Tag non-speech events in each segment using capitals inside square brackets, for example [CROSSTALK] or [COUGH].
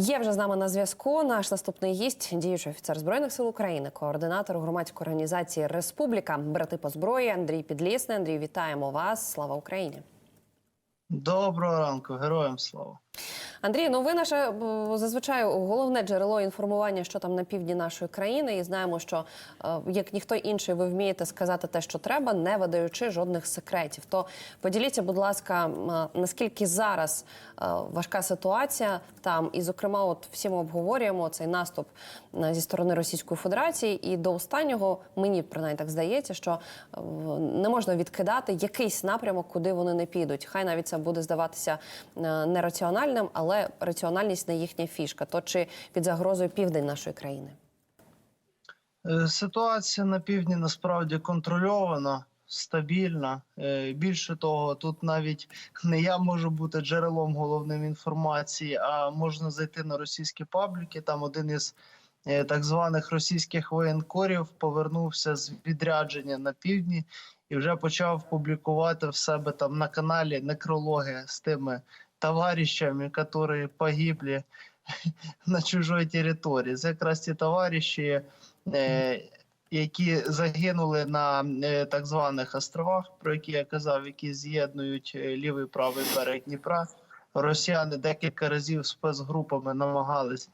Є вже з нами на зв'язку наш наступний гість, діючий офіцер збройних сил України, координатор громадської організації Республіка, брати по зброї Андрій Підлісний. Андрій, вітаємо вас! Слава Україні! Доброго ранку, героям слава. Андрій, ну ви наше зазвичай головне джерело інформування, що там на півдні нашої країни, і знаємо, що е, як ніхто інший, ви вмієте сказати те, що треба, не видаючи жодних секретів. То поділіться, будь ласка, наскільки зараз е, важка ситуація там, і зокрема, от всі ми обговорюємо цей наступ зі сторони Російської Федерації, і до останнього мені принаймні так здається, що е, не можна відкидати якийсь напрямок, куди вони не підуть. Хай навіть це буде здаватися е, нераціональним, але раціональність не їхня фішка. То чи під загрозою південь нашої країни? Е, Ситуація на півдні насправді контрольована, стабільна. Е, Більше того, тут навіть не я можу бути джерелом головним інформації, а можна зайти на російські пабліки. Там один із так званих російських воєнкорів повернувся з відрядження на півдні і вже почав публікувати в себе там на каналі некрологи з тими товаришами, які погибли [LAUGHS] на чужій території. Це якраз ті товариші, е, які загинули на е, так званих островах, про які я казав, які з'єднують е, лівий правий берег Дніпра. Росіяни декілька разів спецгрупами намагались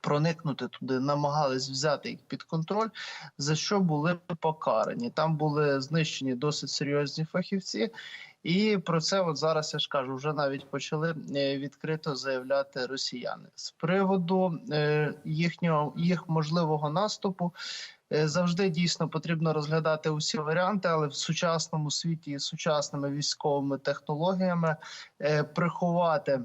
проникнути туди, намагались взяти їх під контроль, за що були покарані. Там були знищені досить серйозні фахівці. І про це от зараз я ж кажу, вже навіть почали е, відкрито заявляти росіяни з приводу е, їхнього їх можливого наступу. е, Завжди дійсно потрібно розглядати усі варіанти, але в сучасному світі з сучасними військовими технологіями приховати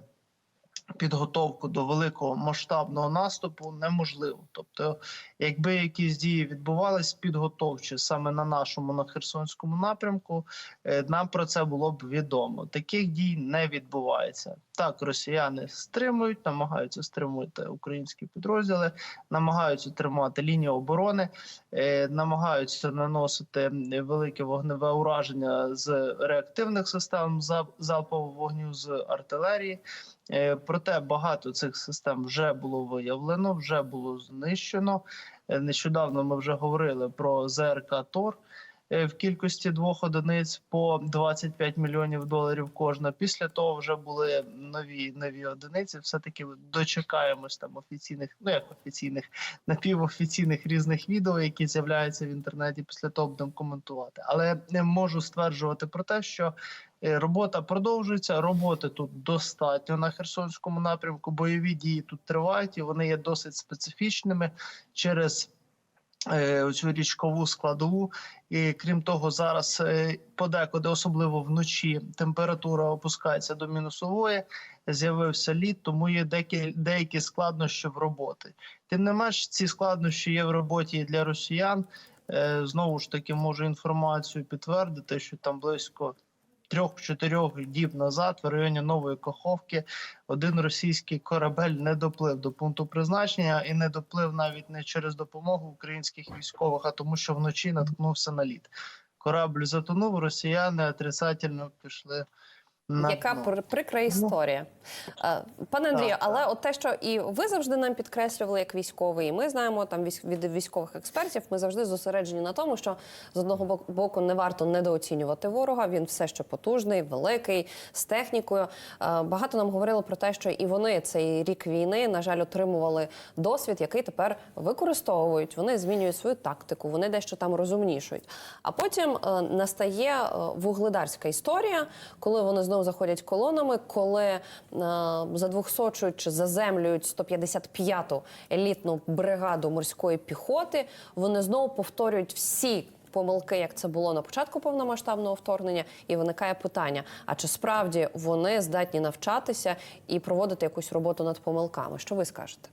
підготовку до великого масштабного наступу неможливо. Тобто, якби якісь дії відбувались підготовчі саме на нашому на Херсонському напрямку, е, нам про це було б відомо. Таких дій не відбувається. Так, росіяни стримують, намагаються стримувати українські підрозділи, намагаються тримати лінію оборони, е, намагаються наносити велике вогневе ураження з реактивних систем залпового вогню з артилерії. Е, Проте багато цих систем вже було виявлено, вже було знищено. Е, Нещодавно ми вже говорили про ЗРК Тор е, в кількості двох одиниць по 25 мільйонів доларів кожна. Після того вже були нові нові одиниці. Все таки дочекаємось там офіційних, ну як офіційних, напівофіційних різних відео, які з'являються в інтернеті. Після того будемо коментувати. Але не можу стверджувати про те, що Робота продовжується. Роботи тут достатньо на Херсонському напрямку. Бойові дії тут тривають, і вони є досить специфічними через е, цю річкову складову. І крім того, зараз е, подекуди, особливо вночі, температура опускається до мінусової. З'явився лід, тому є деякі, деякі складнощі в роботі. Тим не менш, ці складнощі є в роботі і для росіян. Е, Знову ж таки, можу інформацію підтвердити, що там близько трьох-чотирьох діб назад в районі Нової Каховки один російський корабель не доплив до пункту призначення і не доплив навіть не через допомогу українських військових, а тому, що вночі наткнувся на лід. Корабль затонув, росіяни отрицательно пішли. На Яка прикра історія, Е, пане Андрію, Так, але от те, що і ви завжди нам підкреслювали як військовий, і ми знаємо там від військових експертів. Ми завжди зосереджені на тому, що з одного бок- боку не варто недооцінювати ворога. Він все ще потужний, великий з технікою. Е, Багато нам говорили про те, що і вони цей рік війни, на жаль, отримували досвід, який тепер використовують. Вони змінюють свою тактику, вони дещо там розумнішують. А потім е, настає вугледарська історія, коли вони знову заходять колонами, коли е, задвухсочують чи заземлюють 155-ту елітну бригаду морської піхоти. Вони знову повторюють всі. Помилки, як це було на початку повномасштабного вторгнення, і виникає питання: а чи справді вони здатні навчатися і проводити якусь роботу над помилками? Що ви скажете?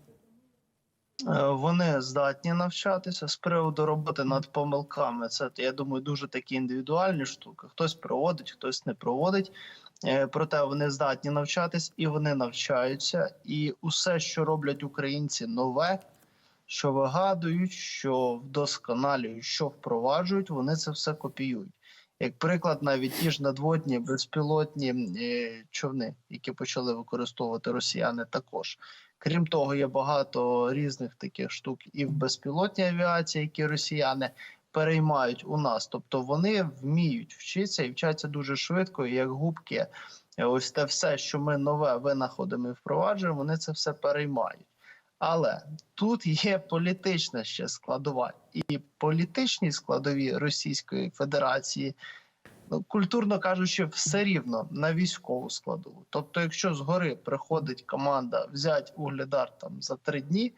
Е, Вони здатні навчатися з приводу роботи над помилками. Це я думаю, дуже такі індивідуальні штуки. Хтось проводить, хтось не проводить. Е, Проте вони здатні навчатись і вони навчаються. І усе, що роблять українці, нове, що вигадують, що вдосконалюють, що впроваджують, вони це все копіюють. Як приклад, навіть ті ж надводні безпілотні е, човни, які почали використовувати росіяни, також Крім того, є багато різних таких штук і в безпілотній авіації, які росіяни переймають у нас. Тобто вони вміють вчитися і вчаться дуже швидко, як губки. Е, Ось те все, що ми нове винаходимо і впроваджуємо, вони це все переймають. Але тут є політична ще складова, і політичні складові Російської Федерації, культурно кажучи, все рівно на військову складову. Тобто, якщо згори приходить команда взяти угледар там за три дні,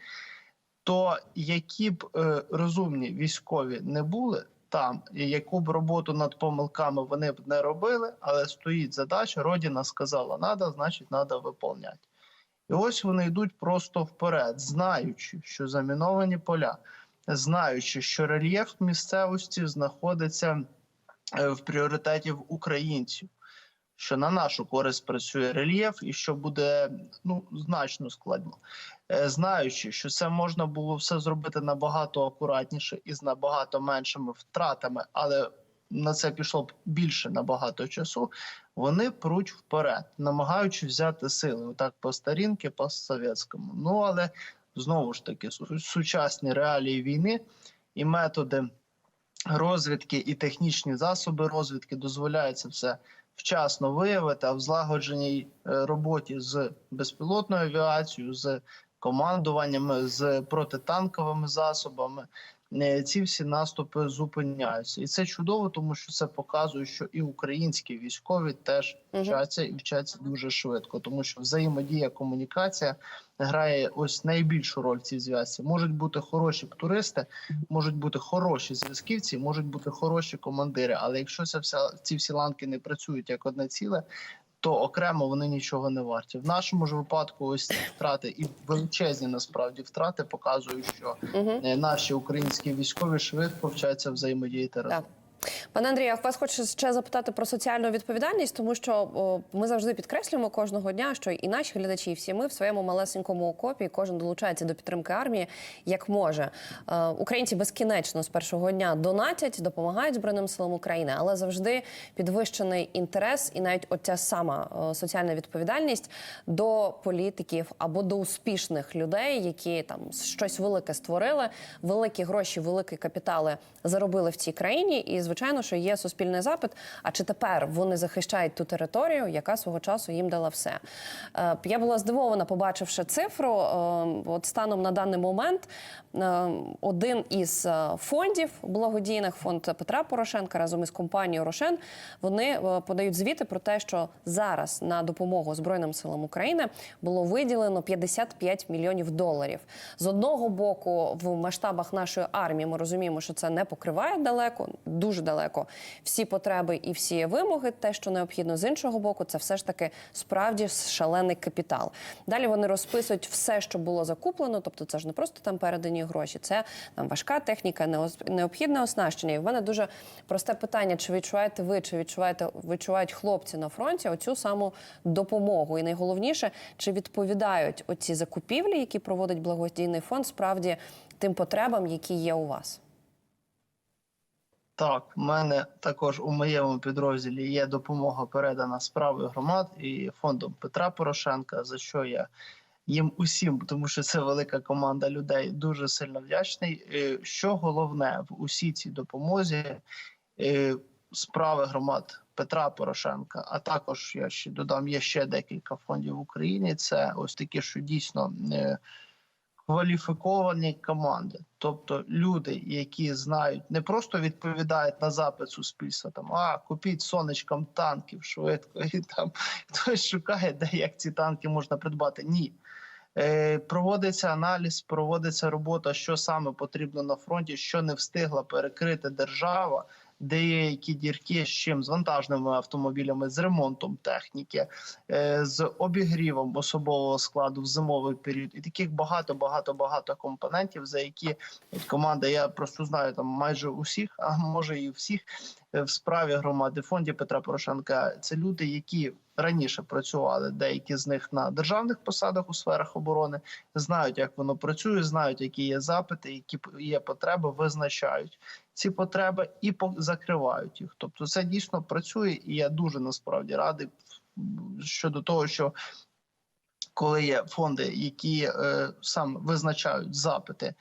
то які б е, розумні військові не були там, і яку б роботу над помилками вони б не робили, але стоїть задача, родина сказала, надо, значить, надо виповняти. І ось вони йдуть просто вперед, знаючи, що заміновані поля, знаючи, що рельєф місцевості знаходиться в пріоритеті українців, що на нашу користь працює рельєф, і що буде ну значно складно. Е, Знаючи, що це можна було все зробити набагато акуратніше і з набагато меншими втратами, але на це пішло б більше набагато часу. Вони пруть вперед, намагаючись взяти сили, отак по старінки, по совєтському. Ну але знову ж таки, сучасні реалії війни і методи розвідки і технічні засоби розвідки дозволяють це все вчасно виявити, а в злагодженій е, роботі з безпілотною авіацією, з командуваннями, з протитанковими засобами. е, Ці всі наступи зупиняються, і це чудово, тому що це показує, що і українські військові теж вчаться і вчаться дуже швидко, тому що взаємодія, комунікація грає ось найбільшу роль в цій зв'язці. Можуть бути хороші туристи, можуть бути хороші зв'язківці, можуть бути хороші командири. Але якщо це вся ці всі ланки не працюють як одне ціле, то окремо вони нічого не варті. В нашому ж випадку ось ці втрати і величезні насправді втрати показують, що Угу. наші українські військові швидко вчаться взаємодіяти разом. Так. Пане Андрію, я вас хочу ще запитати про соціальну відповідальність, тому що о, ми завжди підкреслюємо кожного дня, що і наші глядачі, і всі ми в своєму малесенькому окопі, кожен долучається до підтримки армії як може. Е, українці безкінечно з першого дня донатять, допомагають збройним силам України, але завжди підвищений інтерес і навіть оця сама е, соціальна відповідальність до політиків або до успішних людей, які там щось велике створили, великі гроші, великі капітали заробили в цій країні. І звичайно, що є суспільний запит. А чи тепер вони захищають ту територію, яка свого часу їм дала все? Е, Я була здивована, побачивши цифру. Е, От станом на даний момент е, один із фондів благодійних фонд Петра Порошенка разом із компанією Рошен вони подають звіти про те, що зараз на допомогу Збройним силам України було виділено 55 мільйонів доларів. З одного боку, в масштабах нашої армії ми розуміємо, що це не покриває далеко, дуже далеко всі потреби і всі вимоги, те, що необхідно. З іншого боку, це все ж таки справді шалений капітал. Далі вони розписують все, що було закуплено. Тобто, це ж не просто там передані гроші, це там важка техніка, необхідне оснащення. І в мене дуже просте питання: чи відчуваєте ви, чи відчуваєте відчувають хлопці на фронті оцю саму допомогу? І найголовніше, чи відповідають оці закупівлі, які проводить благодійний фонд, справді тим потребам, які є у вас? Так, в мене також у моєму підрозділі є допомога передана справи громад і фондом Петра Порошенка, за що я їм усім, тому що це велика команда людей, дуже сильно вдячний. Е, Що головне в усій цій допомозі е, справи громад Петра Порошенка, а також я ще додам, є ще декілька фондів в Україні. Це ось такі, що дійсно. Кваліфіковані команди, тобто люди, які знають, не просто відповідають на запит суспільства, там а купіть сонечкам танків швидко, і там хтось шукає, де як ці танки можна придбати. Ні. Е, Проводиться аналіз, проводиться робота, що саме потрібно на фронті, що не встигла перекрити держава, де є які дірки з чим з вантажними автомобілями, з ремонтом техніки, е, з обігрівом особового складу в зимовий період, і таких багато, багато, багато компонентів, за які команда, я просто знаю там майже усіх, а може і всіх е, в справі громади фонді Петра Порошенка. Це люди, які раніше працювали, деякі з них на державних посадах у сферах оборони, знають, як воно працює, знають, які є запити, які є потреби, визначають ці потреби і закривають їх. Тобто, це дійсно працює, і я дуже насправді радий щодо того, що коли є фонди, які е, саме визначають запити,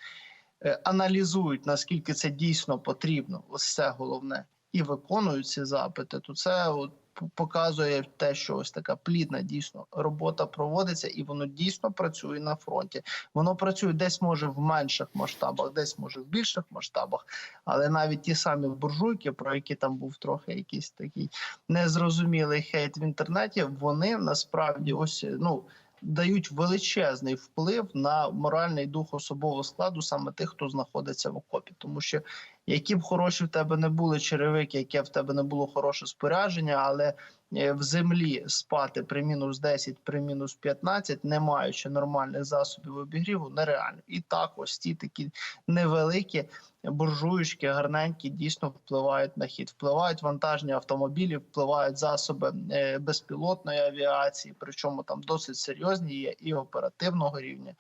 е, аналізують наскільки це дійсно потрібно, ось це головне, і виконують ці запити, то це от показує те, що ось така плідна дійсно робота проводиться, і воно дійсно працює на фронті. Воно працює десь може в менших масштабах, десь може в більших масштабах, але навіть ті самі буржуйки, про які там був трохи якийсь такий незрозумілий хейт в інтернеті, вони насправді ось ну. Дають величезний вплив на моральний дух особового складу саме тих, хто знаходиться в окопі, тому що які б хороші в тебе не були черевики, яке в тебе не було хороше спорядження, але в землі спати при мінус 10, при мінус 15, не маючи нормальних засобів обігріву, нереально. І так, ось ті такі невеликі буржуючки, гарненькі, дійсно впливають на хід. Впливають вантажні автомобілі, впливають засоби е, безпілотної авіації, причому там досить серйозні є і оперативного рівня.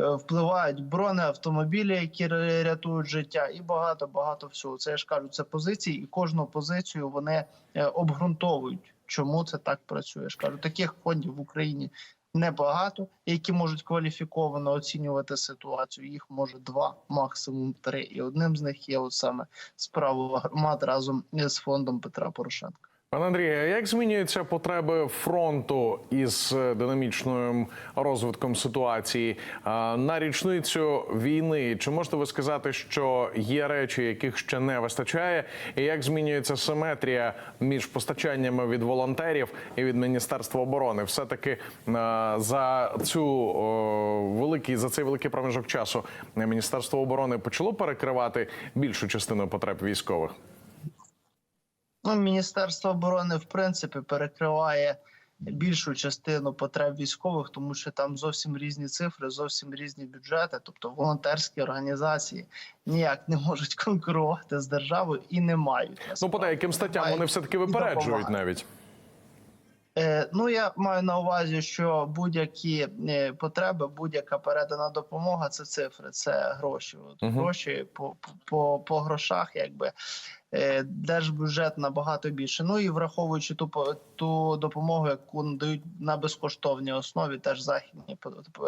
Е, Впливають бронеавтомобілі, які рятують життя, і багато багато всього. Це я ж кажу, це позиції, і кожну позицію вони е, обґрунтовують, чому це так працює. Я кажу, таких фондів в Україні небагато, які можуть кваліфіковано оцінювати ситуацію. Їх може два, максимум три. І одним з них є от саме справа громад разом з фондом Петра Порошенка. Пане Андрію, а як змінюються потреби фронту із е, динамічним розвитком ситуації на річницю війни? Чи можете ви сказати, що є речі, яких ще не вистачає, і як змінюється симетрія між постачаннями від волонтерів і від Міністерства оборони? Все таки за цю великий за цей великий проміжок часу Міністерство оборони почало перекривати більшу частину потреб військових. Ну, Міністерство оборони в принципі перекриває більшу частину потреб військових, тому що там зовсім різні цифри, зовсім різні бюджети. Тобто волонтерські організації ніяк не можуть [LAUGHS] конкурувати з державою і не мають. Ну, по деяким статтям вони все таки випереджують навіть. Е, ну я маю на увазі, що будь-які е, потреби, будь-яка передана допомога це цифри, це гроші. От гроші по, по, по грошах, якби держбюджет набагато більше. Ну і враховуючи ту ту допомогу, яку надають на безкоштовній основі, теж західні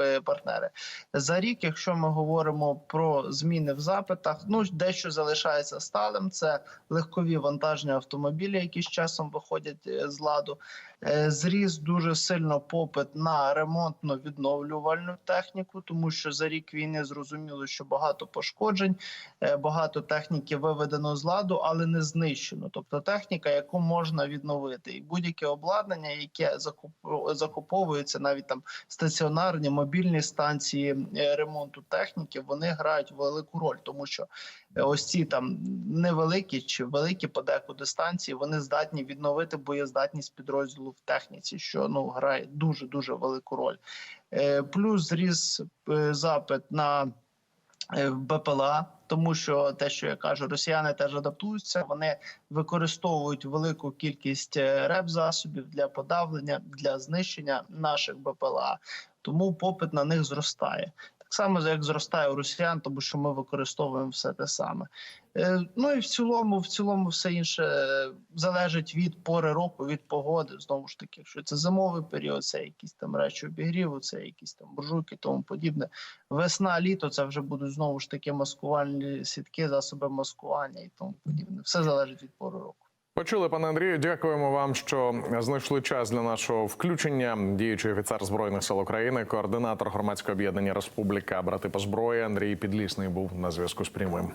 е, партнери. За рік, якщо ми говоримо про зміни в запитах, ну дещо залишається сталим. Це легкові вантажні автомобілі, які з часом виходять е, з ладу. Е, Зріс дуже сильно попит на ремонтно-відновлювальну техніку, тому що за рік війни зрозуміло, що багато пошкоджень, е, багато техніки виведено з ладу, але не знищено. Тобто техніка, яку можна відновити, і будь-яке обладнання, яке закуп- закуповується, навіть там стаціонарні мобільні станції е, ремонту техніки, вони грають велику роль, тому що е, ось ці там невеликі чи великі подекуди станції, вони здатні відновити боєздатність підрозділу в техніці, що ну грає дуже дуже велику роль. Е, Плюс зріс запит на БПЛА, тому що те, що я кажу, росіяни теж адаптуються. Вони використовують велику кількість е, реп-засобів для подавлення, для знищення наших БПЛА. Тому попит на них зростає. Так само, як зростає у росіян, тому що ми використовуємо все те саме. Е, Ну і в цілому, в цілому, все інше е, залежить від пори року, від погоди. Знову ж таки, якщо це зимовий період, це якісь там речі обігріву, це якісь там буржуйки, тому подібне. Весна, літо це вже будуть знову ж таки маскувальні сітки, засоби маскування і тому подібне. Все залежить від пори року. Почули, пане Андрію. Дякуємо вам, що знайшли час для нашого включення. Діючий офіцер збройних сил України, координатор громадського об'єднання Республіка Брати по зброї Андрій Підлісний був на зв'язку з прямим.